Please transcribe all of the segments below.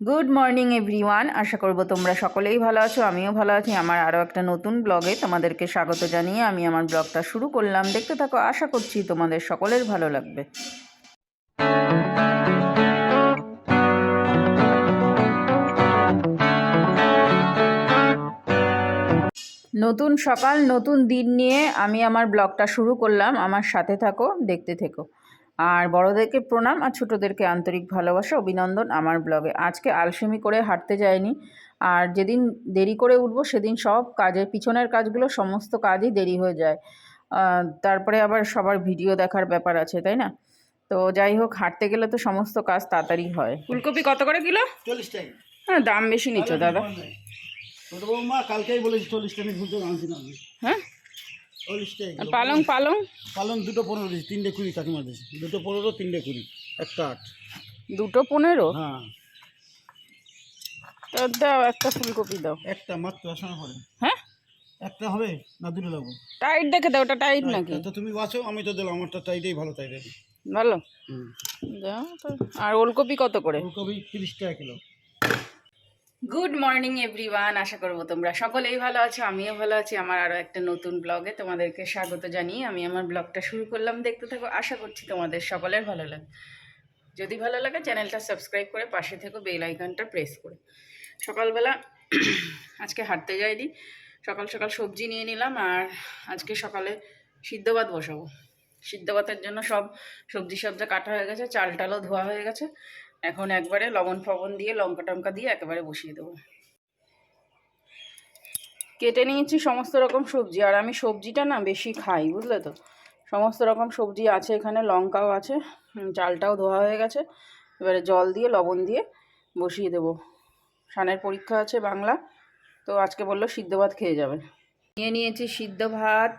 Good morning everyone আশা করব তোমরা সকলেই ভালো আছো, আমিও ভালো আছি। আমার আরও একটা নতুন ব্লগে তোমাদেরকে স্বাগত জানিয়ে আমি আমার ব্লগটা শুরু করলাম। দেখতে থাকো, আশা করছি তোমাদের সকলের ভালো লাগবে। নতুন সকাল, নতুন দিন নিয়ে আমি আমার ব্লগটা শুরু করলাম। আমার সাথে থাকো, দেখতে থেকো। আর বড়োদেরকে প্রণাম আর ছোটোদেরকে আন্তরিক ভালোবাসা অভিনন্দন আমার ব্লগে। আজকে আলসেমি করে হাঁটতে যায়নি আর যেদিন দেরি করে উঠবো সেদিন সব কাজের পিছনের কাজগুলো সমস্ত কাজই দেরি হয়ে যায়। তারপরে আবার সবার ভিডিও দেখার ব্যাপার আছে তাই না? তো যাই হোক হাঁটতে গেলে তো সমস্ত কাজ তাড়াতাড়ি হয়। ফুলকপি কত করে কিলো? চল্লিশ টাকা। হ্যাঁ দাম বেশি নিচ্ছ দাদা। কালকেই বলেছি চল্লিশ টাকা হ্যাঁ? চল্লিশ টাকা আর পালং পালং? পালং দুটো পনেরো দিয়েছি তিনটে কুড়ি কাকিমা দিয়েছি দুটো পনেরো তিনটে কুড়ি একটা আট। দুটো পনেরো? হ্যাঁ। তো দাও একটা ফুলকপি দাও। একটা মাত্র আসা করে হ্যাঁ? একটা হবে না দুটো লাগবো টাইট দেখে দাও ওটা টাইট নাকি? তো তুমি বাঁচো আমি তো দিলাম আমারটা টাইটেই ভালো রে ভালো। দাও আর ওলকপি কত করে? ফুলকপি তিরিশ টাকা কিলো। গুড মর্নিং এভরিওয়ান আশা করব তোমরা সকলেই ভালো আছো, আমিও ভালো আছি। আমার আরও একটা নতুন ব্লগে তোমাদেরকে স্বাগত জানিয়ে আমি আমার ব্লগটা শুরু করলাম। দেখতে থাকো, আশা করছি তোমাদের সকলের ভালো লাগে যদি ভালো লাগে, চ্যানেলটা সাবস্ক্রাইব করে পাশে থেকো, বেল আইকনটা প্রেস করে। সকালবেলা আজকে হাঁটতে যাইনি। সকাল সকাল সবজি নিয়ে নিলাম আর আজকে সকালে সিদ্ধ ভাত বসাবো। সিদ্ধ ভাতের জন্য সব সবজি সবজা কাটা হয়ে গেছে, চাল টালও ধোয়া হয়ে গেছে। এখন একবারে লবণ ফবন দিয়ে, লঙ্কা টঙ্কা দিয়ে একেবারে বসিয়ে দেবো। কেটে নিয়েছি সমস্ত রকম সবজি, আর আমি সবজিটা না বেশি খাই, বুঝলে তো? সমস্ত রকম সবজি আছে এখানে, লঙ্কাও আছে চালটাও ধোয়া হয়ে গেছে। এবারে জল দিয়ে, লবণ দিয়ে বসিয়ে দেবো। সানের পরীক্ষা আছে বাংলা, তো আজকে বলল সিদ্ধ ভাত খেয়ে যাবে। নিয়ে নিয়েছি সিদ্ধ ভাত,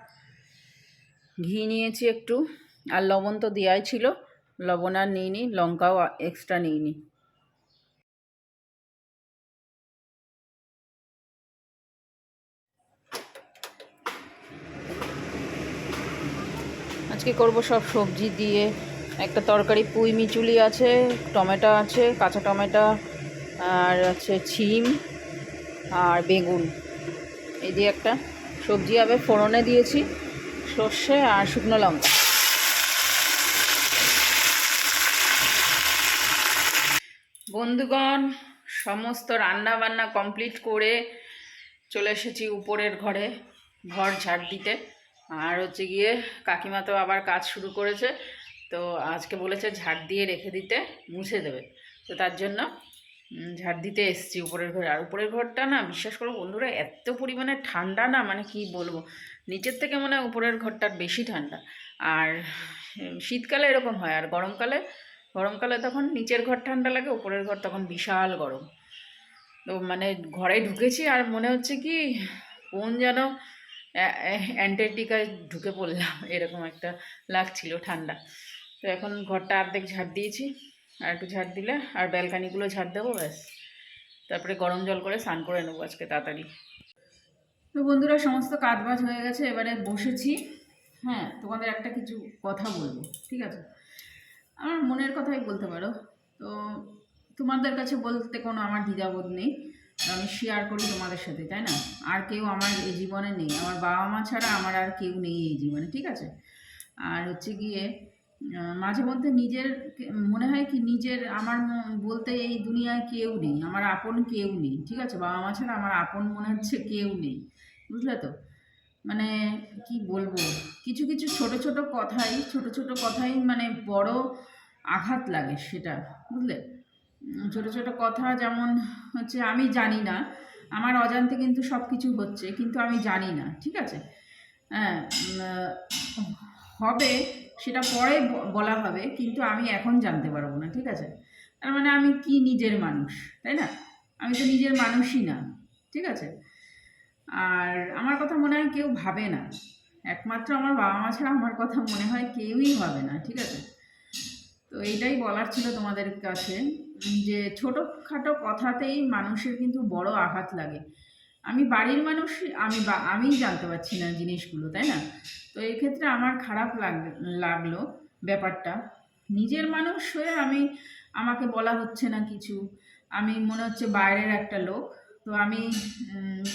ঘি নিয়েছি একটু, আর লবণ তো দেওয়াই ছিল। লবণ আর নিইনি লঙ্কাও এক্সট্রা নিইনি আজকে করব সব সবজি দিয়ে। একটা তরকারি, পুঁই মিচুলি আছে, টমেটো আছে, কাঁচা টমেটো, আর আছে ছিম, আর বেগুন। এই দিয়ে একটা সবজি হবে, ফোড়নে দিয়েছি, সর্ষে আর শুকনো লঙ্কা। বন্ধুগণ, সমস্ত রান্না বান্না কমপ্লিট করে চলে এসেছি উপরের ঘরে, ঘর ঝাড় দিতে। আর হচ্ছে গিয়ে কাকিমা তো আবার কাজ শুরু করেছে, তো আজকে বলেছে ঝাড় দিয়ে রেখে দিতে, মুছে দেবে। তো তার জন্য ঝাড় দিতে এসেছি উপরের ঘরে। আর উপরের ঘরটা না, বিশ্বাস করো বন্ধুরা, এত পরিমাণে ঠান্ডা না মানে কি বলব? নিচের থেকে মনে হয় উপরের ঘরটার বেশি ঠান্ডা। আর শীতকালে এরকম হয়, আর গরমকালে গরমকালে তখন নিচের ঘর ঠান্ডা লাগে উপরের ঘর তখন বিশাল গরম। তো মানে ঘরে ঢুকেছি আর মনে হচ্ছে কি, কোন যেন অ্যা- অ্যা- অ্যান্টার্কটিকায় ঢুকে পড়লাম, এরকম একটা লাগছিল ঠান্ডা। তো এখন ঘরটা অর্ধেক ঝাড় দিয়েছি, আর একটু ঝাড় দিলে, আর ব্যালকানিগুলো ঝাড় দেবো, ব্যাস। তারপরে গরম জল করে স্নান করে নেব আজকে তাড়াতাড়ি। তো বন্ধুরা, সমস্ত কাজ বাজ হয়ে গেছে, এবারে বসেছি। হ্যাঁ তোমাদের একটা কিছু কথা বলব, ঠিক আছে? আমার মনের কথাই বলতে পারো। তো তোমাদের কাছে বলতে কোনো আমার দ্বিধাবোধ নেই। আমি শেয়ার করি তোমাদের সাথে, তাই না? আর কেউ আমার এই জীবনে নেই। আমার বাবা মা ছাড়া আমার আর কেউ নেই এই জীবনে, ঠিক আছে? আর হচ্ছে গিয়ে মাঝে মধ্যে নিজের মনে হয় কি নিজের, আমার বলতে এই দুনিয়ায় কেউ নেই। আমার আপন কেউ নেই, ঠিক আছে? বাবা মা ছাড়া আমার আপন মনে হচ্ছে কেউ নেই। বুঝলে তো? মানে কি বলব? কিছু কিছু ছোট ছোট কথাই, ছোট ছোট কথাই মানে বড় আঘাত লাগে সেটা, বুঝলে? ছোট ছোট কথা যেমন হচ্ছে আমি জানি না, আমার অজান্তে কিন্তু সব কিছু হচ্ছে, কিন্তু আমি জানি না, ঠিক আছে? হ্যাঁ হবে, সেটা পরে বলা হবে, কিন্তু আমি এখন জানতে পারব না, ঠিক আছে? তার মানে আমি কি নিজের মানুষ, তাই না? আমি তো নিজের মানুষই না, ঠিক আছে? আর আমার কথা মনে হয় কেউ ভাবে না। একমাত্র আমার বাবা মা ছাড়া আমার কথা মনে হয় কেউই ভাবে না, ঠিক আছে? তো এইটাই বলার ছিল তোমাদের কাছে যে ছোটোখাটো কথাতেই মানুষের কিন্তু বড় আঘাত লাগে। আমি বাড়ির মানুষ, আমি বা আমিই জানতে পারছি না জিনিসগুলো, তাই না? তো এই ক্ষেত্রে আমার খারাপ লাগ, লাগল ব্যাপারটা। নিজের মানুষ হয়ে আমি, আমাকে বলা হচ্ছে না কিছু। আমি মনে হচ্ছে বাইরের একটা লোক। তো আমি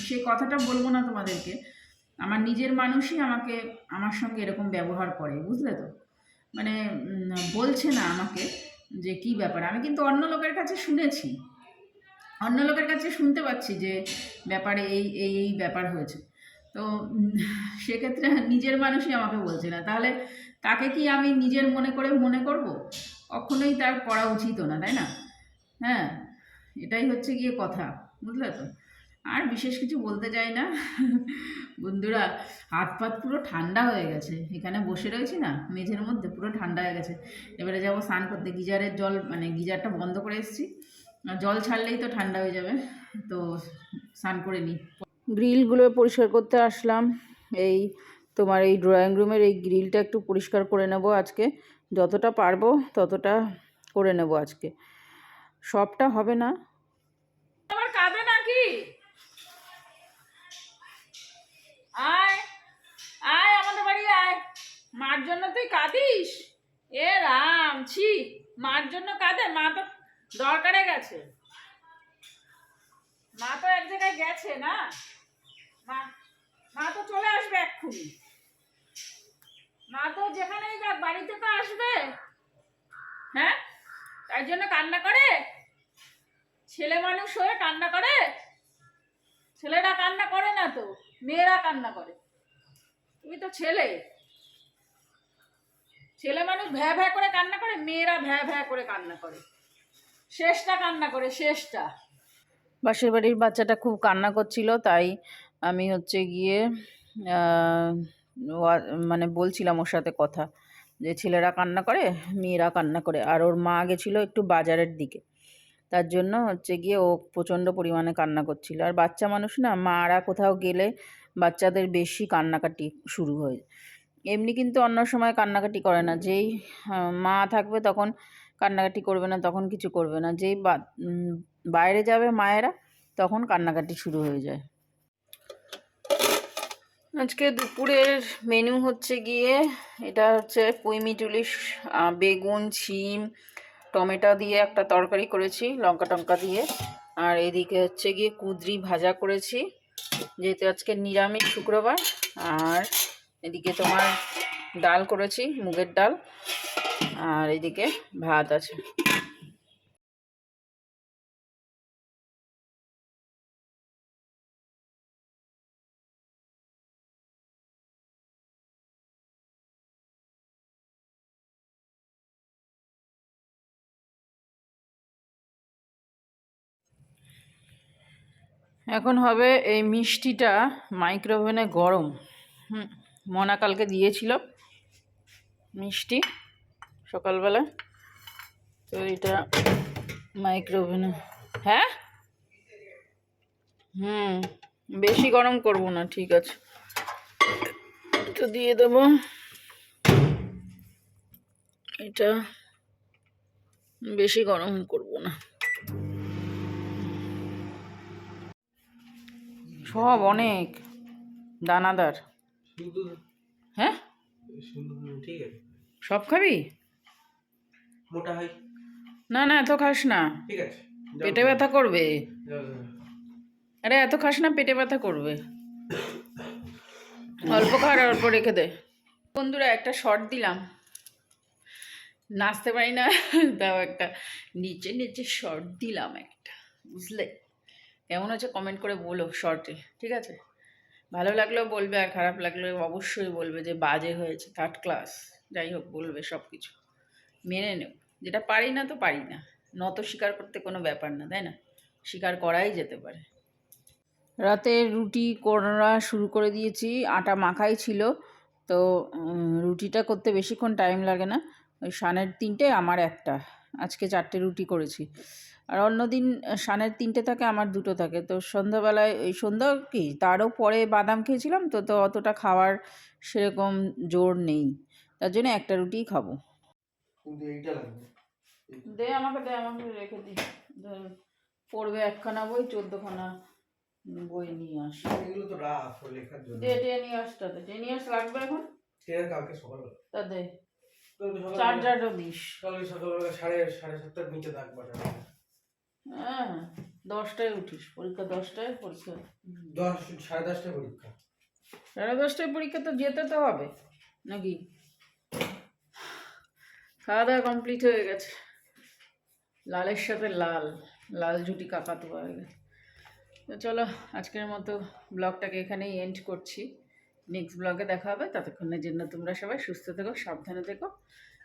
সেই কথাটা বলব না তোমাদেরকে। আমার নিজের মানুষই আমাকে, আমার সঙ্গে এরকম ব্যবহার করে, বুঝলে তো? মানে বলছে না আমাকে যে কি ব্যাপার। আমি কিন্তু অন্য লোকের কাছে শুনেছি। অন্য লোকের কাছে শুনতে পাচ্ছি যে ব্যাপারে এই এই এই ব্যাপার হয়েছে। তো সেক্ষেত্রে নিজের মানুষই আমাকে বলছে না। তাহলে তাকে কি আমি নিজের মনে করে মনে করব? কখনোই তার করা উচিত না, তাই না? হ্যাঁ এটাই হচ্ছে গিয়ে কথা। বুঝলে তো? আর বিশেষ কিছু বলতে চাই না। বন্ধুরা, হাত পাত পুরো ঠান্ডা হয়ে গেছে। এখানে বসে রয়েছি না, মেঝের মধ্যে পুরো ঠান্ডা হয়ে গেছে। এবারে যাব স্নান করতে। গিজারের জল মানে গিজারটা বন্ধ করে এসেছি। জল ছাড়লেই তো ঠান্ডা হয়ে যাবে। তো স্নান করে নিই। গ্রিলগুলো পরিষ্কার করতে আসলাম। এই তোমার এই ড্রয়িং রুমের এই গ্রিলটা একটু পরিষ্কার করে নেব আজকে। যতটা পারব ততটা করে নেব আজকে। সবটা হবে না। জন্য তুই কাঁদিস? এ রাম, ছি, মার জন্য কাঁদে? মা তো দরকারে গেছে। মা তো এক জায়গায় গেছে না? মা মা তো চলে আসবে এক্ষুনি। মা তো যেখানেই যাক, বাড়িতে তো আসবে। হ্যাঁ? তাই জন্য কান্না করে? ছেলে মানুষ হয়ে কান্না করে? ছেলেরা কান্না করে না তো, মেয়েরা কান্না করে। তুমি তো ছেলে। ছেলে মানুষ ভ্যা ভ্যা করে কান্না করে, মেয়েরা ভ্যা ভ্যা করে কান্না করে। শেষটা কান্না করে, শেষটা। বাসের বাড়ির বাচ্চাটা খুব কান্না করছিল, তাই আমি হচ্ছে গিয়ে মানে বলছিলাম ওর সাথে কথা, যে ছেলেরা কান্না করে, মেয়েরা কান্না করে। আর ওর মা গেছিল একটু বাজারের দিকে। তার জন্য হচ্ছে গিয়ে ও প্রচণ্ড পরিমাণে কান্না করছিল। আর বাচ্চা মানুষ না, মারা কোথাও গেলে বাচ্চাদের বেশি কান্নাকাটি শুরু হয় এমনি কিন্তু অন্য সময় কান্নাকাটি করে না। যেই মা থাকবে তখন কান্নাকাটি করবে না, তখন কিছু করবে না। যেই বাইরে যাবে মায়েরা, তখন কান্নাকাটি শুরু হয়ে যায়। আজকে দুপুরের মেনু হচ্ছে গিয়ে, এটা হচ্ছে পুঁইমিটুলিশ বেগুন, শিম, টমেটো দিয়ে একটা তরকারি করেছি, লঙ্কা টঙ্কা দিয়ে। আর এদিকে হচ্ছে গিয়ে কুদরি ভাজা করেছি, যেহেতু আজকে নিরামিষ শুক্রবার, আর এদিকে তোমার ডাল করেছি, মুগের ডাল, আর এদিকে ভাত আছে। এখন হবে এই মিষ্টিটা মাইক্রোওভেনে গরম, হুম। মনা কালকে দিয়েছিল মিষ্টি সকালবেলা। তো এটা মাইক্রোওভেনে হ্যাঁ? হুম, বেশি গরম করব না, ঠিক আছে। তো দিয়ে দেবো এটা, বেশি গরম করব না। সব অনেক, দানাদার। হ্যাঁ? ঠিক আছে। সব খাবি? মোটা হয় না না এত খাস না। ঠিক আছে পেটে ব্যথা করবে। আরে এত খাস না পেটে ব্যথা করবে। অল্প খাওয়ার অল্প রেখে দে। বন্ধুরা একটা শর্ট দিলাম। নাচতে পারি না তাও একটা নিচে নিচে শর্ট দিলাম একটা বুঝলে? কেমন হচ্ছে কমেন্ট করে বলো শর্টে ঠিক আছে? ভালো লাগলেও বলবে আর খারাপ লাগলেও অবশ্যই বলবে যে বাজে হয়েছে থার্ড ক্লাস যাই হোক বলবে সব কিছু মেনে নেও, যেটা পারি না তো পারি না। নত স্বীকার করতে কোনো ব্যাপার না, তাই না? স্বীকার করাই যেতে পারে। রাতে রুটি করা শুরু করে দিয়েছি, আটা মাখাই ছিল। তো রুটিটা করতে বেশিক্ষণ টাইম লাগে না। ওই সানের তিনটে, আমার একটা। আজকে চারটে রুটি করেছি। আর অন্যদিন সানের তিনটে থাকে আমার দুটো থাকে। তো সন্ধ্যাবেলায় ওই সন্ধ্যা কি তারও পরে বাদাম খেয়েছিলাম তো তো অতটা খাওয়ার সেরকম জোর নেই। তার জন্য একটা রুটিই খাব। কিন্তু এইটা লাগবে। দে আমাকে দে আমাকে রেখে দি। ধর, পড়বে একখানা বই চোদ্দখানা বই নিয়ে আস। এগুলো তো রাখ লেখার জন্য। দে ডে নিয়ে আসটা দে নিয়ে আস লাগবে এখন? কালকে সকালবেলা। তা দে। চার্জারও দিস কালকে সকালবেলা সাড়ে সাড়ে সাতটার নিচে থাকবা দশটায় উঠিস পরীক্ষা দশটায় পরীক্ষা দশ সাড়ে দশটায় পরীক্ষা। সাড়ে দশটায় পরীক্ষা তো যেতে তো হবে নাকি? খাওয়া দাওয়া কমপ্লিট হয়ে গেছে। লালের সাথে লাল লাল জুটি কাকাতো হয়ে গেছে তো চলো আজকের মতো ব্লগটাকে এখানেই এন্ড করছি। নেক্সট ব্লগে দেখা হবে ততক্ষণের জন্য তোমরা সবাই সুস্থ থেকো সাবধানে থেকো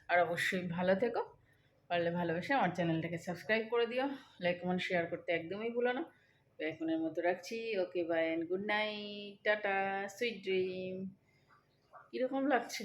আর অবশ্যই ভালো থেকো। পারলে ভালোবেসে আমার চ্যানেলটাকে সাবস্ক্রাইব করে দিও। লাইক কমেন্ট শেয়ার করতে একদমই ভুলো না। তো এখনের মতো রাখছি। Okay bye and good night tata sweet dream কীরকম লাগছে?